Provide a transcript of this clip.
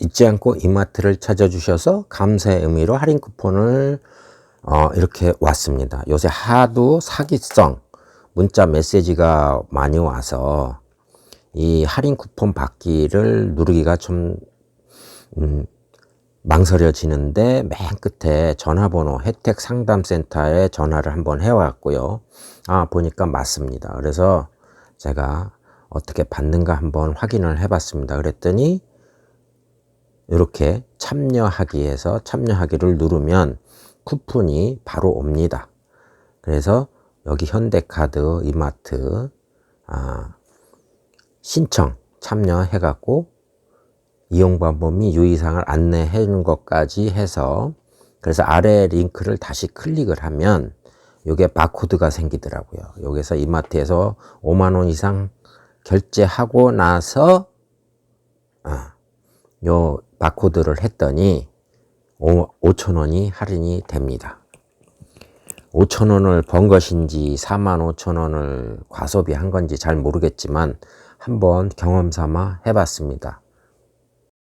잊지 않고 이마트를 찾아주셔서 감사의 의미로 할인 쿠폰을 어, 이렇게 왔습니다. 요새 하도 사기성 문자 메시지가 많이 와서 이 할인 쿠폰 받기를 누르기가 좀 음, 망설여지는데 맨 끝에 전화번호 혜택 상담센터에 전화를 한번 해왔고요. 아 보니까 맞습니다. 그래서 제가 어떻게 받는가 한번 확인을 해봤습니다. 그랬더니 이렇게 참여하기에서 참여하기를 누르면 쿠폰이 바로 옵니다. 그래서 여기 현대카드, 이마트 아, 신청 참여해갖고 이용 방법 및 유의사항을 안내해 주는 것까지 해서 그래서 아래 링크를 다시 클릭을 하면 요게 바코드가 생기더라고요. 여기서 이마트에서 5만 원 이상 결제하고 나서 아, 요 바코드를 했더니 5천 원이 할인이 됩니다. 5천 원을 번 것인지 4만 5천 원을 과소비한 건지 잘 모르겠지만 한번 경험 삼아 해봤습니다.